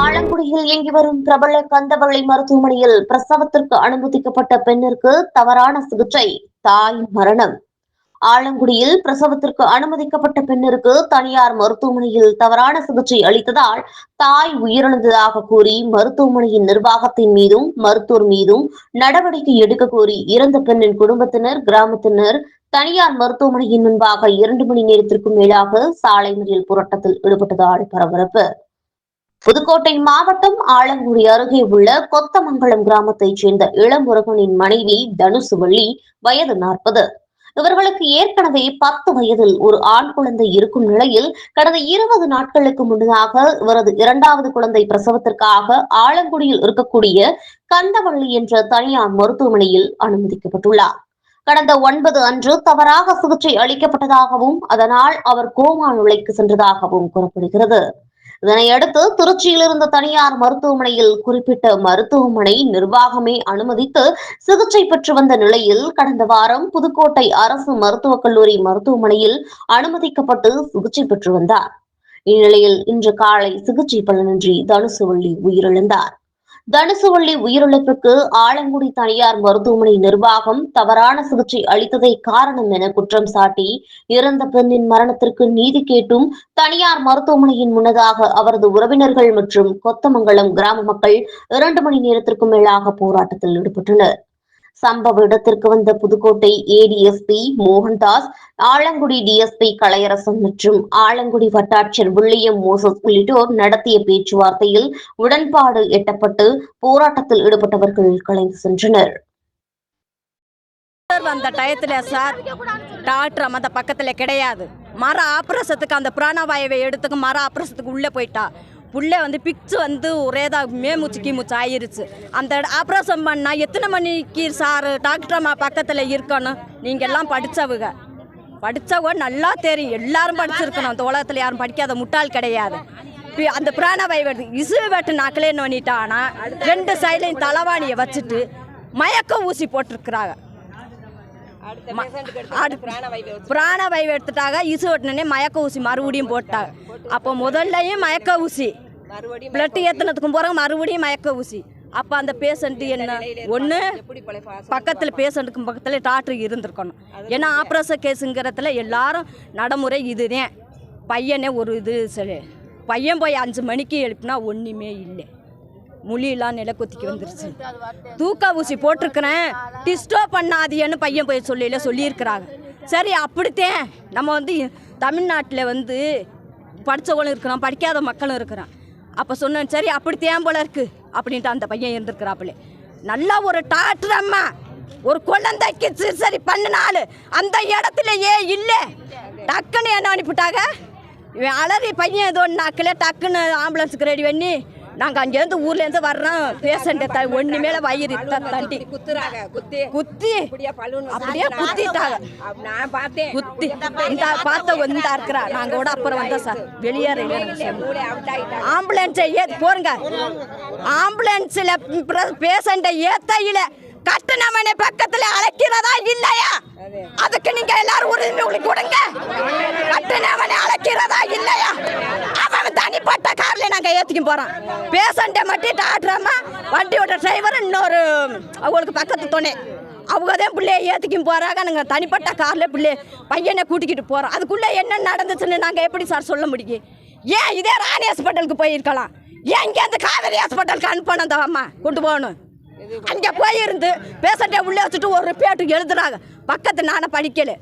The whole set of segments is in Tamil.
ஆலங்குடியில் இயங்கி வரும் பிரபல கந்தவள்ளி மருத்துவமனையில் பிரசவத்திற்கு அனுமதிக்கப்பட்ட பெண்ணிற்கு தவறான சிகிச்சை தாய் மரணம். ஆலங்குடியில் பிரசவத்திற்கு அனுமதிக்கப்பட்ட பெண்ணிற்கு தனியார் மருத்துவமனையில் தவறான சிகிச்சை அளித்ததால் தாய் உயிரிழந்ததாக கூறி மருத்துவமனையின் நிர்வாகத்தின் மீதும் மருத்துவர் மீதும் நடவடிக்கை எடுக்க கோரி இறந்த பெண்ணின் குடும்பத்தினர் கிராமத்தினர் தனியார் மருத்துவமனையின் முன்பாக இரண்டு மணி நேரத்திற்கும் மேலாக சாலை மறியல் போராட்டத்தில் ஈடுபட்டதால் பரபரப்பு. புதுக்கோட்டை மாவட்டம் ஆலங்குடி அருகே உள்ள கொத்தமங்கலம் கிராமத்தைச் சேர்ந்த இளமுருகனின் மனைவி தனுசுவள்ளி வயது நாற்பது. இவர்களுக்கு ஏற்கனவே பத்து வயதில் ஒரு ஆண் குழந்தை இருக்கும் நிலையில் கடந்த இருபது நாட்களுக்கு முன்னதாக இவரது இரண்டாவது குழந்தை பிரசவத்திற்காக ஆலங்குடியில் இருக்கக்கூடிய கந்தவள்ளி என்ற தனியார் மருத்துவமனையில் அனுமதிக்கப்பட்டுள்ளார். கடந்த ஒன்பது அன்று தவறாக சிகிச்சை அளிக்கப்பட்டதாகவும் அதனால் அவர் கோமா நிலைக்கு சென்றதாகவும் கூறப்படுகிறது. இதனையடுத்து திருச்சியில் இருந்த தனியார் மருத்துவமனையில் குறிப்பிட்ட மருத்துவமனை நிர்வாகமே அனுமதித்து சிகிச்சை பெற்று வந்த நிலையில் கடந்த வாரம் புதுக்கோட்டை அரசு மருத்துவக் கல்லூரி மருத்துவமனையில் அனுமதிக்கப்பட்டு சிகிச்சை பெற்று வந்தார். இந்நிலையில் இன்று காலை சிகிச்சை பலனின்றி தனுசுவள்ளி உயிரிழந்தார். தனுசுவள்ளி உயிரிழப்புக்கு ஆலங்குடி தனியார் மருத்துவமனை நிர்வாகம் தவறான சிகிச்சை அளித்ததை காரணம் என குற்றம் சாட்டி இறந்த பெண்ணின் மரணத்திற்கு நீதி கேட்டும் தனியார் மருத்துவமனையின் முன்னதாக அவரது உறவினர்கள் மற்றும் கொத்தமங்கலம் கிராம மக்கள் இரண்டு மணி நேரத்திற்கும் மேலாக போராட்டத்தில் ஈடுபட்டனர். சம்பவ இடத்திற்கு வந்த புதுக்கோட்டை ஏடிஎஸ்பி மோகன்தாஸ் ஆலங்குடி டிஎஸ்பி கலையரசன் மற்றும் ஆலங்குடி வட்டாட்சியர் வில்லியம் மோசஸ் உள்ளிட்டோர் நடத்திய பேச்சுவார்த்தையில் உடன்பாடு எட்டப்பட்டு போராட்டத்தில் ஈடுபட்டவர்கள் கலைந்து சென்றனர். வந்த டயத்தில் சார் டாக்டர் அந்த பக்கத்தில் கிடையாது. மர ஆபரசத்துக்கு அந்த பிராணவாயுவை எடுத்துக்கு மர ஆபரசத்துக்கு உள்ளே போயிட்டா. உள்ளே வந்து பிக்ஸ் வந்து ஒரே தான் மேமூச்சு கீமூச்சு ஆயிருச்சு. அந்த ஆப்ரேஷன் பண்ணால் எத்தனை மணிக்கு சார் டாக்டர் அம்மா பக்கத்தில் இருக்கணும்? நீங்கள் எல்லாம் படித்தவங்க படித்தவங்க நல்லா தெரியும். எல்லாரும் படிச்சிருக்கணும். அந்த உலகத்தில் யாரும் படிக்காத முட்டாள் கிடையாது. அந்த பிராணவாயு இசு வெட்டு நாக்கிலே நோண்டிட்டானா ரெண்டு சைட்லையும் தலைவாணியை வச்சுட்டு மயக்க ஊசி போட்டிருக்கிறாங்க. பிராணவாயு எடுத்துட்டாங்க. இசு வெட்டினே மயக்க ஊசி மறுபடியும் போட்டாங்க. அப்போ முதல்லயும் மயக்க ஊசி. பிளட் ஏற்றினதுக்கும் போகிறாங்க மறுபடியும் மயக்க ஊசி. அப்போ அந்த பேஷண்ட்டு என்ன? ஒன்று பக்கத்தில் பேஷண்ட்டுக்கும் பக்கத்தில் டாக்டர் இருந்திருக்கணும். ஏன்னா ஆப்ரேஷன் கேஸுங்கிறதுல எல்லாரும் நடைமுறை இதுதான். பையனே ஒரு இது சரி பையன் போய் அஞ்சு மணிக்கு எழுப்பினா ஒன்றுமே இல்லை. முழியெல்லாம் நிலக்கொத்திக்கு வந்துருச்சு. தூக்க ஊசி போட்டிருக்கிறேன். டிஸ்டோ பண்ணாதியன்னு பையன் போய் சொல்லியில சொல்லியிருக்கிறாங்க. சரி அப்படித்தேன். நம்ம வந்து தமிழ்நாட்டில் வந்து படித்தவங்களும் இருக்கிறோம் படிக்காத மக்களும் இருக்கிறோம். அப்போ சொன்னேன் சரி அப்படி போல இருக்கு? அப்படின்ட்டு அந்த பையன் இருந்திருக்கிறாப்புல. நல்லா ஒரு டாக்டர் அம்மா. ஒரு குழந்தைக்கு சரி பண்ணினாலு அந்த இடத்துலயே இல்லை. டக்குன்னு என்ன அனுப்பிட்டாங்க இவன் அலறி பையன் ஏதோ நாக்கில் டக்குன்னு ஆம்புலன்ஸுக்கு ரெடி பண்ணி நாங்கள் அங்கேருந்து ஊர்லேருந்து வர்றோம். பேஷண்ட்டை த ஒன்று மேலே வயிறு த- தண்டி குத்துறாங்க குத்தி. குத்தி அப்படியே குத்திட்டாங்க. நான் பார்த்தேன் குத்தி. இந்த பார்த்த வந்து இருக்கிறா. நாங்கள் கூட அப்புறம் வந்தோம் சார். வெளியேற ஆம்புலன்ஸை ஏ போருங்க. ஆம்புலன்ஸில் பேஷண்ட்டை ஏத்தையில் கட்டணமனை பக்கத்தில் அழைக்கிறதா இல்லையா? அதுக்கு நீங்க எல்லாரும் உரிமை கொடுங்க. கட்டணமனை அழைக்கிறதா இல்லையா? கார்ல ஏற்றிக்கும் ஏத்திக்க பேஷண்ட்டை மட்டும் டாக்டர் வண்டியோட டிரைவர் இன்னொரு அவங்களுக்கு பக்கத்து துணை. அவங்க தான் பிள்ளைய ஏற்றிக்கும் போகிறாங்க நாங்கள் தனிப்பட்ட காரில் பிள்ளை பையனை கூட்டிக்கிட்டு போகிறோம் அதுக்குள்ளே என்ன நடந்துச்சுன்னு நாங்கள் எப்படி சார் சொல்ல முடியும்? ஏன் இதே ராணி ஹாஸ்பிட்டலுக்கு போயிருக்கலாம்? ஏன் இங்கே அந்த காவேரி ஹாஸ்பிட்டலுக்கு அனுப்பணும் அந்த அம்மா? கொண்டு போகணும். அங்கே போயிருந்து பேஷண்ட்டை உள்ளே வச்சுட்டு ஒரு ரிப்பேட்டு எழுதுறாங்க. பக்கத்து நானே படிக்கலை.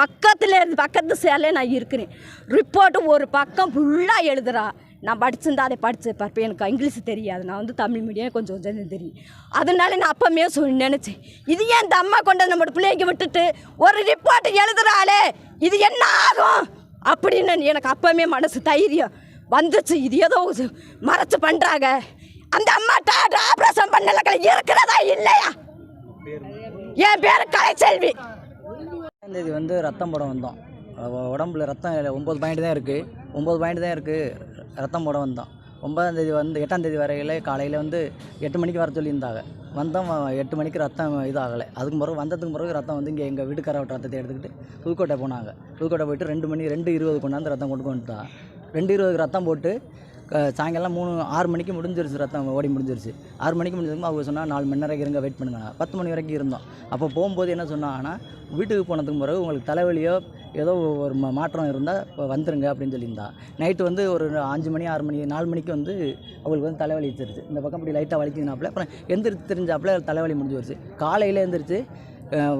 பக்கத்தில் இருந்து பக்கத்து சேரில் நான் இருக்கிறேன். ரிப்போர்ட்டு ஒரு பக்கம் ஃபுல்லாக எழுதுறா. நான் படிச்சிருந்தா அதை படிச்சு பார்ப்பேன் எனக்கு இங்கிலீஷ் தெரியாது. நான் வந்து தமிழ் மீடியம் கொஞ்சம் கொஞ்சம் தெரியும். அதனால நான் அப்பமே சொல்லி நினச்சேன். இது ஏன் இந்த அம்மா கொண்டு வந்து பிள்ளைங்க விட்டுட்டு ஒரு ரிப்போர்ட் எழுதுறாளே? இது என்ன ஆகும்? அப்படின்னு எனக்கு அப்பமே மனசு தைரியம். வந்துச்சு. இது ஏதோ மறைச்சு பண்ணுறாங்க அந்த அம்மா டாக்டர் ஆப்ரேஷன் பண்ணல இருக்கிறதா இல்லையா? என் பேர் கலைச்செல்வி. தேதி வந்து ரத்தம் போட வந்தோம். உடம்புல ரத்தம் ஒம்பது பாயிண்ட் தான் இருக்குது ஒம்பது பாயிண்ட் தான் இருக்குது ரத்தம் போட வந்தோம் ஒன்பதாம் தேதி வந்து எட்டாம் தேதி வரையில் காலையில் வந்து எட்டு மணிக்கு வர சொல்லியிருந்தாங்க. வந்தோம் எட்டு மணிக்கு ரத்தம் இதாகலை. அதுக்கு பிறகு வந்ததுக்கு பிறகு ரத்தம் வந்து இங்கே எங்கள் வீட்டுக்கார ரத்தத்தை எடுத்துக்கிட்டு புதுக்கோட்டை போனாங்க. புதுக்கோட்டை போயிட்டு ரெண்டு மணி ரெண்டு இருபது கொண்டாந்து ரத்தம் கொண்டு வந்துட்டான் ரெண்டு இருபதுக்கு ரத்தம் போட்டு சாயங்காலம் மூணு ஆறு மணிக்கு முடிஞ்சிருச்சு ரத்தம் ஓடி முடிஞ்சிருச்சு. ஆறு மணிக்கு முடிஞ்சதுக்கு அவங்க சொன்னால் நாலு மணி நேரம் இருங்க வெயிட் பண்ணுங்க. பத்து மணி வரைக்கும் இருந்தோம். அப்போ போகும்போது என்ன சொன்னாங்கன்னா வீட்டுக்கு போனதுக்கு பிறகு உங்களுக்கு தலைவலியோ ஏதோ ஒரு மா- மாற்றம் இருந்தால் இப்போ வந்துருங்க அப்படின்னு சொல்லியிருந்தா. நைட்டு வந்து ஒரு அஞ்சு மணி ஆறு மணி நாலு மணிக்கு வந்து அவங்களுக்கு வந்து தலைவலி வச்சிருச்சு இந்த பக்கம் இப்படி லைட்டாக வலிக்குதுனாப்புல அப்புறம் எந்திரிச்சு தெரிஞ்சாப்புல தலைவலி முடிஞ்சு வருச்சு காலையில் எழுந்திரிச்சு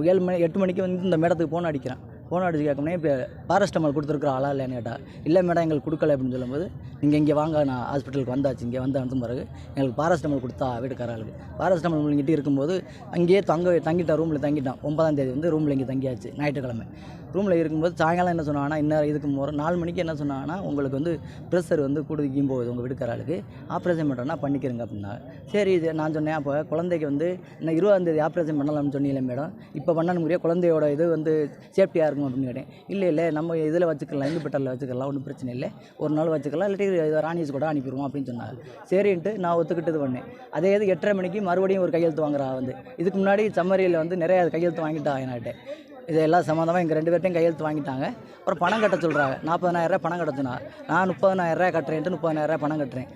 ஏழு மணி எட்டு மணிக்கு வந்து இந்த மேடத்துக்கு ஃபோன் அடிக்கிறேன். ஃபோன் அடிச்சு கேட்கணும்னே இப்போ பாரஸ்டமால் கொடுத்துருக்குற ஆளா இல்லைன்னு கேட்டால் இல்லை மேடம் எங்களுக்கு கொடுக்கல அப்படின்னு சொல்லும்போது நீங்கள் இங்கே வாங்க நான் ஹாஸ்பிட்டலுக்கு வந்தாச்சு இங்கே வந்து வந்த பிறகு எங்களுக்கு பாரஸ்டமால் கொடுத்தா வீட்டுக்காரர்களுக்கு பாரஸ்டமால் முழுங்கிட்டு இருக்கும்போது அங்கேயே தங்க தங்கிட்டான் ரூமில் தங்கிட்டான். ஒன்பதாம் தேதி வந்து ரூமில் இங்கே தங்கியாச்சு ஞாயிற்றுக்கிழமை. ரூமில் இருக்கும்போது சாயங்காலம் என்ன சொன்னாங்கன்னா இன்னும் இதுக்கு முறை நாலு மணிக்கு என்ன சொன்னாங்கன்னா உங்களுக்கு வந்து ப்ரெஷர் வந்து கூடுதிக்கும் போகுது உங்கள் வீட்டுக்காரர்களுக்கு ஆப்ரேஷன் பண்ணுறோன்னா பண்ணிக்கிறங்க அப்படின்னா. சரி இது நான் சொன்னேன் அப்போ குழந்தைக்கு வந்து இன்னும் இருபதாம் தேதி ஆப்ரேஷன் பண்ணலாம்னு சொன்னீங்களே மேடம். இப்போ பண்ணணும் முடியாது குழந்தையோட இது வந்து சேஃப்டியாக இருக்கும் அப்படின்னு கேட்டேன். இல்லை இல்லை நம்ம இதில் வச்சுக்கலாம் இண்டிபெட்டரில் வச்சுக்கலாம் ஒன்றும் பிரச்சனை இல்லை. ஒரு நாள் வச்சுக்கலாம் இல்லாட்டி ராணிஸ் கூட அனுப்பிடுவோம் அப்படின்னு சொன்னாங்க. சரின்ட்டு நான் ஒத்துக்கிட்டது பண்ணேன் அதே இது எட்டரை மணிக்கு மறுபடியும் ஒரு கையெழுத்து வாங்குறா வந்து. இதுக்கு முன்னாடி சம்மரியில் வந்து நிறைய கையெழுத்து வாங்கிட்டா என்கிட்ட இது எல்லாம் சம்மந்தமாக எங்கள் ரெண்டு பேர்ட்டையும் கையெழுத்து வாங்கிட்டாங்க. அப்புறம் பணம் கட்ட சொல்கிறாங்க நாற்பதனாயிரரூவா பணம் கட்ட சொன்னா நான் முப்பதனாயிரரூவா கட்டுறேன்ட்டு முப்பதனாயிரரூவா பணம் கட்டுறேன்.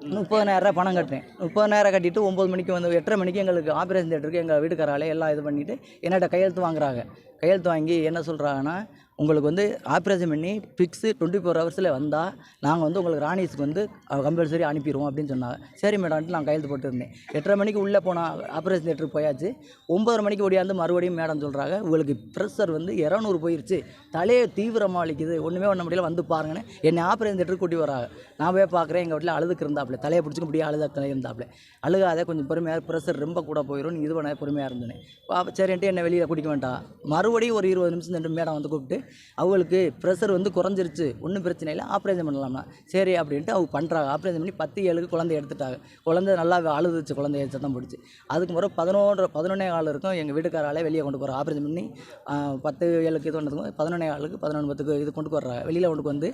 முப்பதனாயிரரூவா பணம் கட்டினேன் முப்பதனாயிரம் கட்டிட்டு ஒம்பது மணிக்கு வந்து எட்டரை மணிக்கு எங்களுக்கு ஆப்ரேஷன் தேட்டருக்கு எங்கள் வீட்டுக்காராலே எல்லாம் இது பண்ணிவிட்டு என்னட்ட கையெழுத்து வாங்குறாங்க. கையெழுத்து வாங்கி என்ன சொல்கிறாங்கன்னா உங்களுக்கு வந்து ஆப்ரேஷன் பண்ணி ஃபிக்ஸு டுவெண்ட்டி ஃபோர் ஹவர்ஸில் வந்தால் நாங்கள் வந்து உங்களுக்கு ராணிஸ்க்கு வந்து கம்பல்சரி அனுப்பிடுவோம் அப்படின்னு சொன்னாங்க. சரி மேடம்ட்டு நான் கையெழுத்து போட்டுருந்தேன் எட்டரை மணிக்கு உள்ளே போனால் ஆப்ரேஷன் தேட்டருக்கு போயாச்சு. ஒம்பதரை மணிக்கு ஓடியாந்து மறுபடியும் மேடம் சொல்கிறாங்க உங்களுக்கு ப்ரெஷர் வந்து இரநூறு போயிடுச்சு தலையை தீவிரமாக வலிக்குது ஒன்றுமே பண்ண முடியல. வந்து பாருங்கன்னு என்னை ஆப்ரேஷன் தேட்டருக்கு கூட்டி வராங்க. நான் போய் பார்க்குறேன் எங்கள் வீட்டில் அழுதுக்கு இருந்தாப்புல. தலையை பிடிச்சிக்க முடியாது அழுத இருந்தாப்புல. அழுகாதே கொஞ்சம் பொறுமையாக ப்ரெஷர் ரொம்ப கூட போயிடும் நீ இது பண்ண பொறுமையாக இருந்தேன் சரின்ட்டு என்னை வெளியில் குடிக்க வேண்டாம். மறுபடியும் ஒரு இருபது நிமிஷம் ரெண்டு மேடம் வந்து கூப்பிட்டு அவங்களுக்கு ப்ரெஷர் வந்து குறைஞ்சிருச்சு. ஒன்றும் பிரச்சனை இல்லை. ஆப்ரேஷன் பண்ணலாம்னா. சரி அப்படின்ட்டு அவங்க பண்ணுறாங்க ஆப்ரேஷன் பண்ணி பத்து ஏழுக்கு குழந்தை எடுத்துட்டாங்க. குழந்தை நல்லா அழுதுச்சு. குழந்தைய சத்தம் பிடிச்சி அதுக்கு முறை பதினொன்று பதினொன்னே கால் இருக்கும். எங்கள் வீட்டுக்காராலே வெளியே கொண்டு போகிறோம் ஆப்ரேஷன் பண்ணி பத்து ஏழுக்கு இது பண்ணதுக்கு பதினொன்னே காலுக்கு பதினொன்று பத்துக்கு இது கொண்டு வர்றாங்க வெளியில் கொண்டு வந்து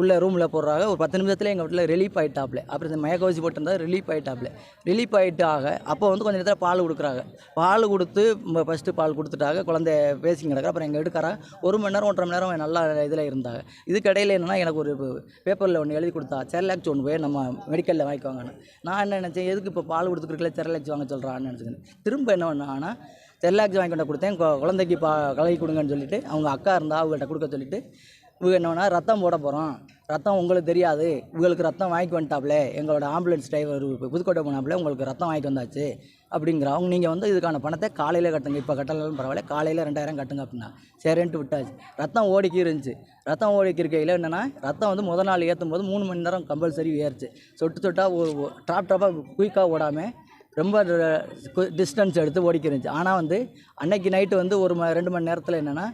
உள்ள ரூமில் போடுறாங்க. ஒரு பத்து நிமிஷத்தில் எங்கள் வீட்டில் ரிலீஃப் ஆகிட்டாப்ல அப்புறம் மயக்க ஊசி போட்டிருந்தா ரிலீஃப் ஆகிட்டாப்ல ரிலீஃப் ஆகிட்டாக அப்போ வந்து கொஞ்சம் நேரத்தில் பால் கொடுக்குறாங்க. பால் கொடுத்து ஃபஸ்ட்டு பால் கொடுத்துட்டாங்க. குழந்தை பேசி கிடக்கு அப்புறம் எங்கள் எடுக்கிறாங்க ஒரு மணி நேரம் ஒன்றரை மணி நேரம் நல்லா இதில் இருந்தாங்க. இதுக்கு என்னென்னா எனக்கு ஒரு பேப்பரில் ஒன்று எழுதி கொடுத்தா செர்லாக்ஸ் ஒன்று போய் நம்ம மெடிக்கலில் வாங்கிக்குவாங்கன்னு நான் என்ன நினச்சேன் எதுக்கு இப்போ பால் கொடுத்துருக்கல செர்லாக்ஸ் வாங்க சொல்கிறான்னு நினச்சிக்கிறேன் திரும்ப என்ன பண்ணாங்கன்னா செர்லாக்ஸ் வாங்கி கொண்டு கொடுத்தேன். குழந்தைக்கு பா கலகி கொடுங்கன்னு சொல்லிட்டு அவங்க அக்கா இருந்தால் அவங்கள்ட்ட கொடுக்க சொல்லிட்டு இவங்க என்ன ரத்தம் போட போகிறோம் ரத்தம் உங்களுக்கு தெரியாது. உங்களுக்கு ரத்தம் வாங்கிட்டு வந்துட்டாப்ல. எங்களோட ஆம்புலன்ஸ் டிரைவர் இப்போ புதுக்கோட்டை போனாப்புல உங்களுக்கு ரத்தம் வாங்கிட்டு வந்தாச்சு அப்படிங்கிறவங்க நீங்கள் வந்து இதுக்கான பணத்தை காலையில் கட்டுங்க. இப்போ கட்டலாம் பரவாயில்ல. காலையில் ரெண்டாயிரம் கட்டுங்க அப்படின்னா. சரின்ட்டு விட்டாச்சு. ரத்தம் ஓடிக்கி இருந்துச்சு. ரத்தம் ஓடிக்கி இருக்கையில் என்னென்னா ரத்தம் வந்து முத நாள் ஏற்றும் போது மூணு மணி நேரம் கம்பல்சரி ஏறுச்சு. சொட்டு சொட்டாக ஒரு ட்ராப் ட்ராப்பாக குயிக்காக ஓடாமல் ரொம்ப டிஸ்டன்ஸ் எடுத்து ஓடிக்கி இருந்துச்சு. ஆனால் வந்து அன்னைக்கு நைட்டு வந்து ஒரு ம ரெண்டு மணி நேரத்தில் என்னென்னா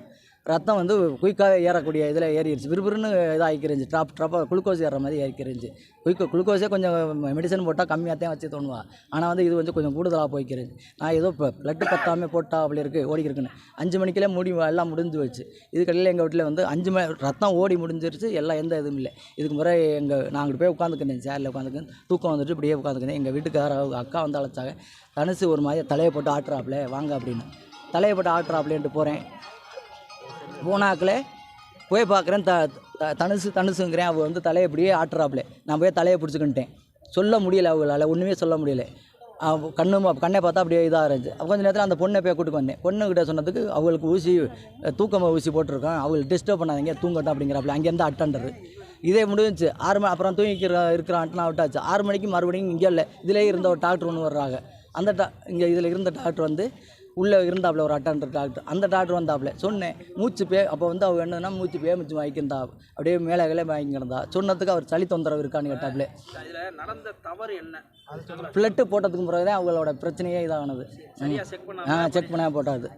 ரத்தம் வந்து குயிக்காக ஏறக்கூடிய இதில் ஏறிடுச்சு விறுவிறுன்னு இதாகிக்கிருந்துச்சு ட்ராப் ட்ராப்பாக குளுக்கோஸ் ஏறுற மாதிரி ஏறிக்கிருந்துச்சு குயிக்கு குளுக்கோஸே கொஞ்சம் மெடிசன் போட்டால் கம்மியாக தான் வச்சு தோணுவா. ஆனால் வந்து இது வந்து கொஞ்சம் கூடுதலாக போய்க்கிறது நான் ஏதோ இப்போ ப்ளட்டு பத்தாமே போட்டா அப்படி இருக்குது ஓடி இருக்குன்னு அஞ்சு மணிக்கெல்லாம் மூடி எல்லாம் முடிஞ்சு வச்சு இதுக்கடையில் எங்கள் வீட்டில் வந்து அஞ்சு மணி ரத்தம் ஓடி முடிஞ்சிருச்சு. எல்லாம் எந்த இதுவும் இல்லை. இதுக்கு முறை எங்கள் நான் அங்கிட்டு போய் உட்காந்துக்கிட்டேன் சேரில் உட்காந்துக்கிட்டு தூக்கம் வந்துட்டு இப்படியே உட்காந்துக்கினேன் எங்கள் வீட்டுக்கார அக்கா வந்து அழைச்சாங்க. தனுசு ஒரு மாதிரி தலையை போட்டு ஆட்டுறாப்புல வாங்க அப்படின்னு. தலையை போட்டு ஆட்டுறாப்புலேன்ட்டு போகிறேன் போனாக்கில் போய் பார்க்குறேன். த த- தனுசு தனுசுங்கிறேன். அவள் வந்து தலையை இப்படியே ஆட்டுறாப்புல. நான் போய் தலையை பிடிச்சிக்கிட்டேன் சொல்ல முடியல அவங்களால ஒன்றுமே சொல்ல முடியல. கண்ணு கண்ணை பார்த்தா அப்படியே இதாக இருந்துச்சு. கொஞ்சம் நேரத்தில் அந்த பொண்ணை போய் கூட்டுக்கு வந்தேன். பொண்ணுக்கிட்ட சொன்னதுக்கு அவங்களுக்கு ஊசி தூக்கமாக ஊசி போட்டிருக்கோம் அவங்களுக்கு டிஸ்டர்ப் பண்ணாதீங்க தூங்கட்டும் அப்படிங்கிறாப்புல. அங்கேருந்து அட்டண்டர் இதே முடிஞ்சுச்சு. ஆறு மணி அப்புறம் தூங்கிக்கிற இருக்கிறான்ட்டு நான் விட்டாச்சு. ஆறு மணிக்கு மறுபடியும் இங்கே இல்லை. இதிலே இருந்த ஒரு டாக்டர் ஒன்று வர்றாங்க. அந்த டா இங்கே இதில் இருந்த டாக்டர் வந்து உள்ளே இருந்தாப்புல ஒரு அட்டண்டர் டாக்டர் அந்த டாக்டர் வந்தாப்புல. சொன்னேன் மூச்சு பே அப்போ வந்து அவள் என்னன்னா மூச்சு பே மூச்சு வாங்கிக்கிறந்தா அப்படியே மேலே கிளே வாங்கி கிடந்தா சொன்னதுக்கு அவர் சளி தொந்தரவு இருக்கான்னு கேட்டாப்புல. இதில் நடந்த தவறு என்ன? ஃப்ளட்டு போட்டதுக்கு பிறகு தான் அவங்களோட பிரச்சனையே இதானது. சரியா செக் பண்ண ஆ செக் பண்ண போட்டாது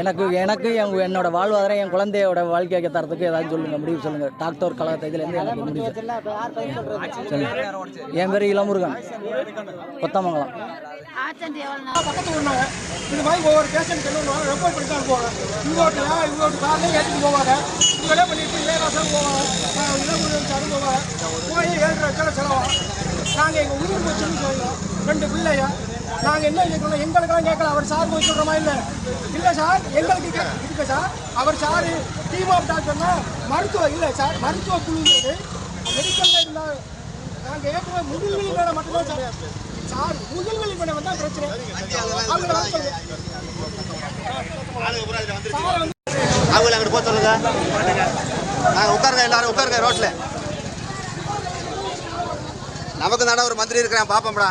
எனக்கு எனக்கு என் என்னோட வாழ்வாதாரம் என் குழந்தையோட வாழ்க்கையை தரத்துக்கு ஏதாவது சொல்லுங்க முடிவு சொல்லுங்க. டாக்டர் கழகத்தை இதுலேருந்து எனக்கு முடிவு சொல்லுங்க. என் பேர் இளமுருகன். கொத்தமங்கலம் பக்கத்து ஊர்னாங்க இது மாதிரி ஒவ்வொரு பேஷண்ட் என்ன பண்ணுவாங்க ரெப்போர்ட் பண்ணி தான் போவாங்க இங்கோட்டில் இங்கோட்டு காரில் ஏற்றிட்டு போவாங்க இவங்களே பண்ணிட்டு இளையராசம் போவாங்க இளமுருகன் போவாங்க போய் ஏழு லட்சம் செலவாகும் நாங்கள் எங்கள் உயிர் போச்சுன்னு சொல்லுவோம் ரெண்டு பிள்ளைய நாங்கள் என்ன கேட்கணும் எங்களுக்கெல்லாம் கேட்கல அவர் சார் போய் சொல்றோமா இல்லை இல்லை சார் எங்களுக்கு இருக்கு சார் அவர் சார் டீம் ஆஃப் டாக்டர்னா மருத்துவ இல்ல சார் மருத்துவ குழுங்கிறது மெடிக்கல்ல இருந்தா ஏற்கனவே மட்டும்தான் சார். சார் பிரச்சனை. வர சொல்லுங்க. அவங்கள அங்கே போக சொல்லுங்க. நாங்கள் உட்காருங்க எல்லாரும் உட்காருங்க ரோட்ல. நமக்கு தானே ஒரு மந்திரி இருக்கிறேன் பாப்போம்டா.